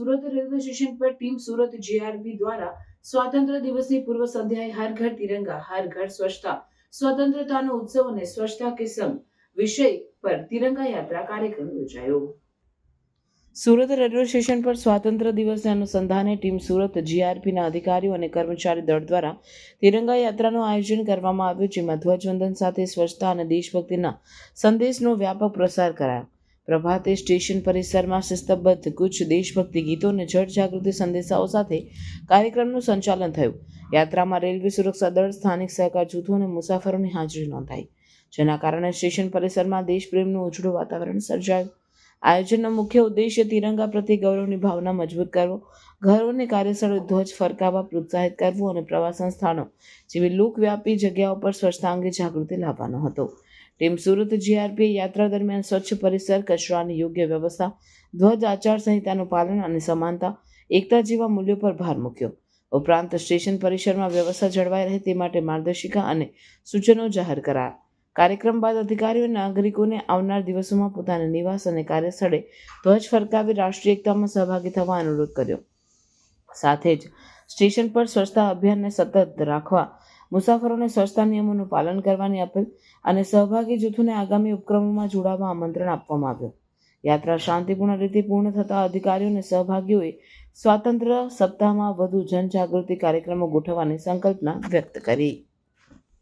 Surat railway station પર team Surat GRB દ્વારા સ્વાતંત્ર્ય દિવસની પૂર્વ સંધ્યાએ હર ઘર તિરંગા, હર ઘર સ્વચ્છતા, સ્વતંત્રતાનો ઉત્સવ અને સ્વચ્છતા કે સંગ વિષય પર તિરંગા યાત્રા કાર્યક્રમ યોજાયો. સુરત રેલવે સ્ટેશન પર સ્વાતંત્ર્ય દિવસને અનુસંધાને ટીમ સુરત જીઆરપીના અધિકારીઓ અને કર્મચારી દળ દ્વારા તિરંગા યાત્રાનું આયોજન કરવામાં આવ્યું, જેમાં ધ્વજવંદન સાથે સ્વચ્છતા અને દેશભક્તિના સંદેશનો વ્યાપક પ્રસાર કરાયો. પ્રભાતે સ્ટેશન પરિસરમાં શિસ્તબદ્ધ કુચ, દેશભક્તિ ગીતો અને જળ જાગૃતિ સંદેશાઓ સાથે કાર્યક્રમનું સંચાલન થયું. યાત્રામાં રેલવે સુરક્ષા દળ, સ્થાનિક સહકાર જૂથો અને મુસાફરોની હાજરી નોંધાઈ, જેના કારણે સ્ટેશન પરિસરમાં દેશપ્રેમનું ઉજળું વાતાવરણ સર્જાયું. આયોજનનો મુખ્ય ઉદ્દેશ્ય તિરંગા પ્રત્યે ગૌરવની ભાવના મજબૂત કરવો, ઘરોને કાર્યસ્થળે ધ્વજ ફરકાવવા, પ્રોત્સાહિત કરવું અને પ્રવાસન સ્થાનો જેવી લોકવ્યાપી જગ્યાઓ પર સ્વચ્છતા અંગે જાગૃતિ લાવવાનો હતો. ટીમ સુરત જીઆરપીએ યાત્રા દરમિયાન સ્વચ્છ પરિસર કચરાની યોગ્ય વ્યવસ્થા, ધ્વજ આચાર સંહિતાનું પાલન અને સમાનતા, એકતા જેવા મૂલ્યો પર ભાર મૂક્યો. ઉપરાંત સ્ટેશન પરિસરમાં વ્યવસ્થા જળવાઈ રહે તે માટે માર્ગદર્શિકા અને સૂચનો જાહેર કરાયા. કાર્યક્રમ બાદ અધિકારીઓ નાગરિકોને આવનાર દિવસોમાં પોતાના નિવાસ અને કાર્યસ્થળે ધ્વજ ફરકાવી રાષ્ટ્રીય એકતામાં સહભાગી થવા અનુરોધ કર્યો. સાથે જ સ્ટેશન પર સ્વચ્છતા અભિયાનને સતત રાખવા, મુસાફરોને સ્વચ્છતા નિયમોનું પાલન કરવાની અપીલ અને સહભાગી જૂથોને આગામી ઉપક્રમોમાં જોડાવા આમંત્રણ આપવામાં આવ્યું. યાત્રા શાંતિપૂર્ણ રીતે પૂર્ણ થતા અધિકારીઓ અને સહભાગીઓએ સ્વાતંત્ર્ય સપ્તાહમાં વધુ જનજાગૃતિ કાર્યક્રમો ગોઠવવાની સંકલ્પના વ્યક્ત કરી.